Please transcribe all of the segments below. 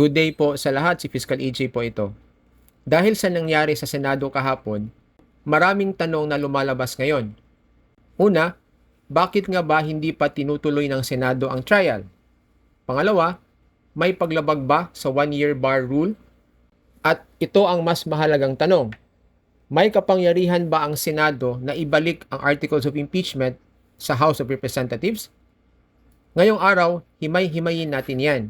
Good day po sa lahat, si Fiscal EJ po ito. Dahil sa nangyari sa Senado kahapon, maraming tanong na lumalabas ngayon. Una, bakit nga ba hindi pa tinutuloy ng Senado ang trial? Pangalawa, may paglabag ba sa one-year bar rule? At ito ang mas mahalagang tanong. May kapangyarihan ba ang Senado na ibalik ang articles of impeachment sa House of Representatives? Ngayong araw, himay-himayin natin yan.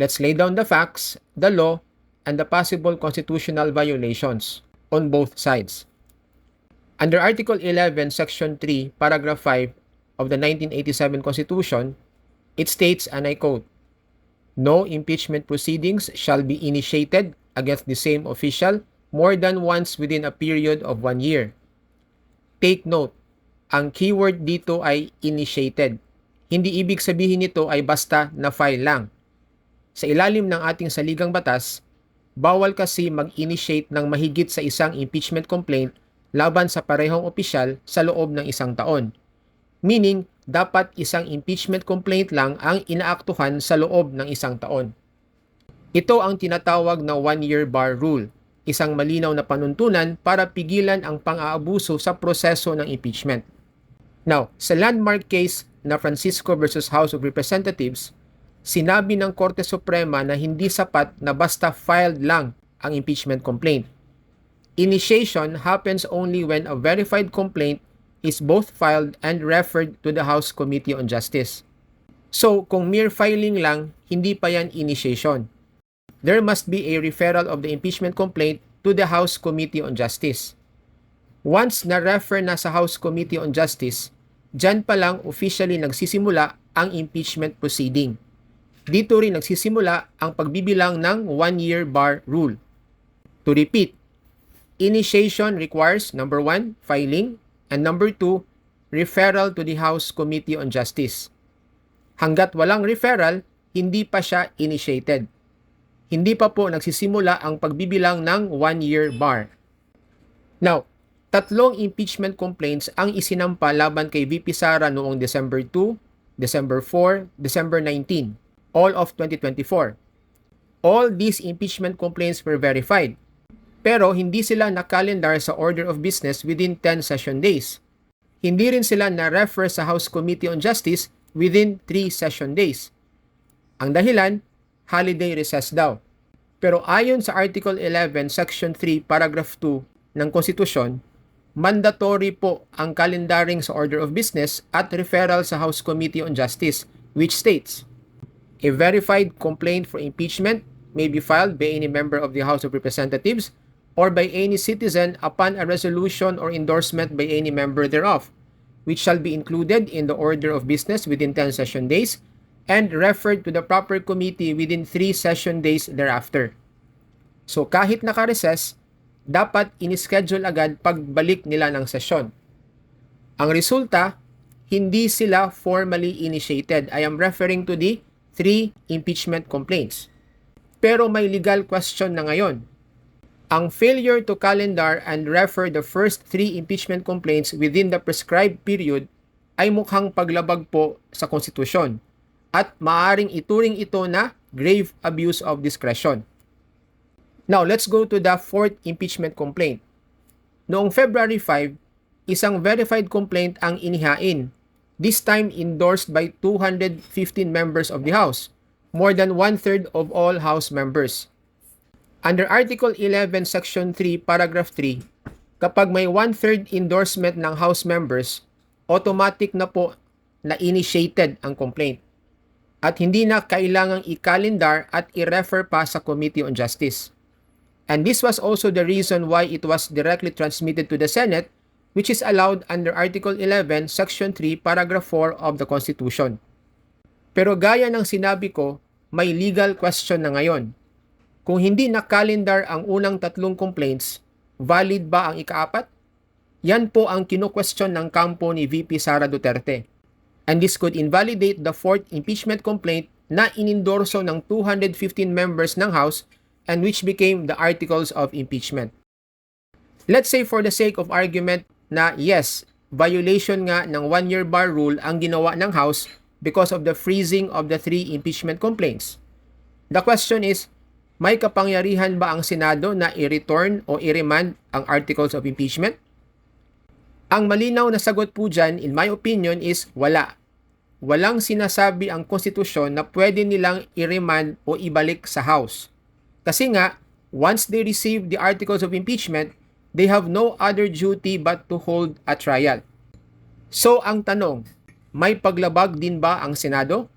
Let's lay down the facts, the law, and the possible constitutional violations on both sides. Under Article 11, Section 3, Paragraph 5 of the 1987 Constitution, it states, and I quote, No impeachment proceedings shall be initiated against the same official more than once within a period of one year. Take note, ang keyword dito ay initiated. Hindi ibig sabihin nito ay basta na file lang sa ilalim ng ating saligang batas, bawal kasi mag-initiate ng mahigit sa isang impeachment complaint laban sa parehong opisyal sa loob ng isang taon. Meaning, dapat isang impeachment complaint lang ang inaaktuhan sa loob ng isang taon. Ito ang tinatawag na one-year bar rule, isang malinaw na panuntunan para pigilan ang pang-aabuso sa proseso ng impeachment. Now, sa landmark case na Francisco versus House of Representatives, sinabi ng Korte Suprema na hindi sapat na basta filed lang ang impeachment complaint. Initiation happens only when a verified complaint is both filed and referred to the House Committee on Justice. So, kung mere filing lang, hindi pa yan initiation. There must be a referral of the impeachment complaint to the House Committee on Justice. Once na-refer na sa House Committee on Justice, dyan pa lang officially nagsisimula ang impeachment proceeding. Dito rin nagsisimula ang pagbibilang ng one-year bar rule. To repeat, initiation requires number 1, filing, and number 2, referral to the House Committee on Justice. Hanggat walang referral, hindi pa siya initiated. Hindi pa po nagsisimula ang pagbibilang ng one-year bar. Now, tatlong impeachment complaints ang isinampa laban kay VP Sara noong December 2, December 4, December 19 all of 2024. All these impeachment complaints were verified, pero hindi sila nakalendar sa order of business within 10 session days. Hindi rin sila na-refer sa House Committee on Justice within 3 session days. Ang dahilan, holiday recess daw. Pero ayon sa Article 11, Section 3, Paragraph 2 ng Konstitusyon, mandatory po ang calendaring sa order of business at referral sa House Committee on Justice, which states, A verified complaint for impeachment may be filed by any member of the House of Representatives or by any citizen upon a resolution or endorsement by any member thereof, which shall be included in the order of business within 10 session days and referred to the proper committee within 3 session days thereafter. So kahit naka-recess, dapat inischedule agad pagbalik nila ng sesyon. Ang resulta, hindi sila formally initiated. I am referring to the three impeachment complaints. Pero may legal question na ngayon. Ang failure to calendar and refer the first three impeachment complaints within the prescribed period ay mukhang paglabag po sa konstitusyon at maaring ituring ito na grave abuse of discretion. Now, let's go to the fourth impeachment complaint. Noong February 5, isang verified complaint ang inihain this time endorsed by 215 members of the House, more than one-third of all House members. Under Article 11, Section 3, Paragraph 3, kapag may one-third endorsement ng House members, automatic na po na initiated ang complaint at hindi na kailangang i-calendar at i-refer pa sa Committee on Justice. And this was also the reason why it was directly transmitted to the Senate which is allowed under Article 11, Section 3, Paragraph 4 of the Constitution. Pero gaya ng sinabi ko, may legal question na ngayon. Kung hindi na-calendar ang unang tatlong complaints, valid ba ang ikaapat? Yan po ang kino-question ng kampo ni VP Sara Duterte. And this could invalidate the fourth impeachment complaint na inindorso ng 215 members ng House and which became the articles of impeachment. Let's say for the sake of argument na yes, violation nga ng one-year bar rule ang ginawa ng House because of the freezing of the three impeachment complaints. The question is, may kapangyarihan ba ang Senado na i-return o i-remand ang articles of impeachment? Ang malinaw na sagot po dyan, in my opinion, is wala. Walang sinasabi ang konstitusyon na pwede nilang i-remand o ibalik sa House. Kasi nga, once they receive the articles of impeachment, they have no other duty but to hold a trial. So ang tanong, may paglabag din ba ang Senado?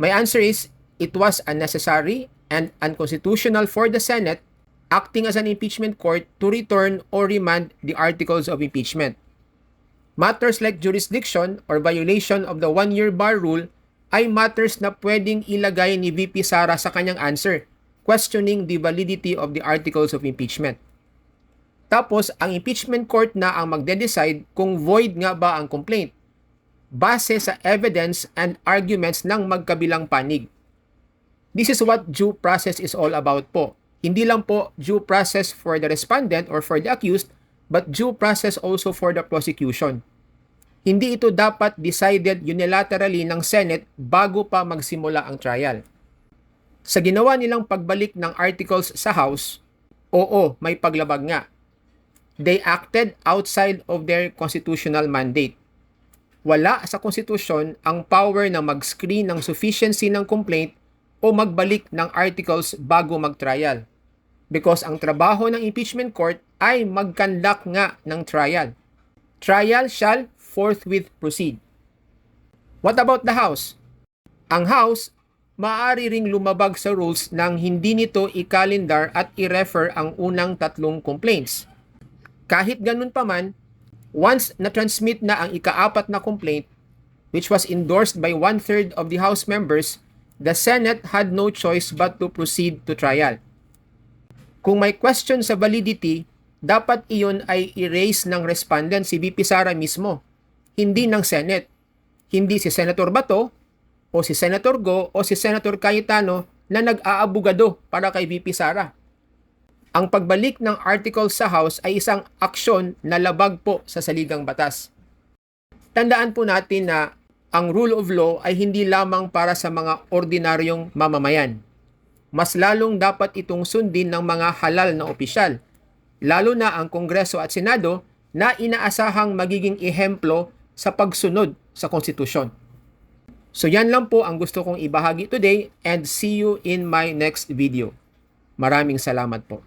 My answer is, it was unnecessary and unconstitutional for the Senate acting as an impeachment court to return or remand the articles of impeachment. Matters like jurisdiction or violation of the one-year bar rule ay matters na pwedeng ilagay ni VP Sara sa kanyang answer, questioning the validity of the articles of impeachment. Tapos, ang impeachment court na ang magde-decide kung void nga ba ang complaint base sa evidence and arguments ng magkabilang panig. This is what due process is all about po. Hindi lang po due process for the respondent or for the accused, but due process also for the prosecution. Hindi ito dapat decided unilaterally ng Senate bago pa magsimula ang trial. Sa ginawa nilang pagbalik ng articles sa House, oo, may paglabag nga. They acted outside of their constitutional mandate. Wala sa konstitusyon ang power na mag-screen ng sufficiency ng complaint o magbalik ng articles bago mag-trial. Because ang trabaho ng impeachment court ay mag-conduct nga ng trial. Trial shall forthwith proceed. What about the House? Ang House, maaari ring lumabag sa rules nang hindi nito i-calendar at i-refer ang unang tatlong complaints. Kahit ganun pa man, once na-transmit na ang ikaapat na complaint, which was endorsed by one-third of the House members, the Senate had no choice but to proceed to trial. Kung may question sa validity, dapat iyon ay erase ng respondent si VP Sara mismo, hindi ng Senate. Hindi si Senator Bato o si Senator Go o si Senator Cayetano na nag-aabugado para kay VP Sara. Ang pagbalik ng article sa House ay isang aksyon na labag po sa saligang batas. Tandaan po natin na ang rule of law ay hindi lamang para sa mga ordinaryong mamamayan. Mas lalong dapat itong sundin ng mga halal na opisyal, lalo na ang Kongreso at Senado na inaasahang magiging ehemplo sa pagsunod sa konstitusyon. So yan lang po ang gusto kong ibahagi today and see you in my next video. Maraming salamat po.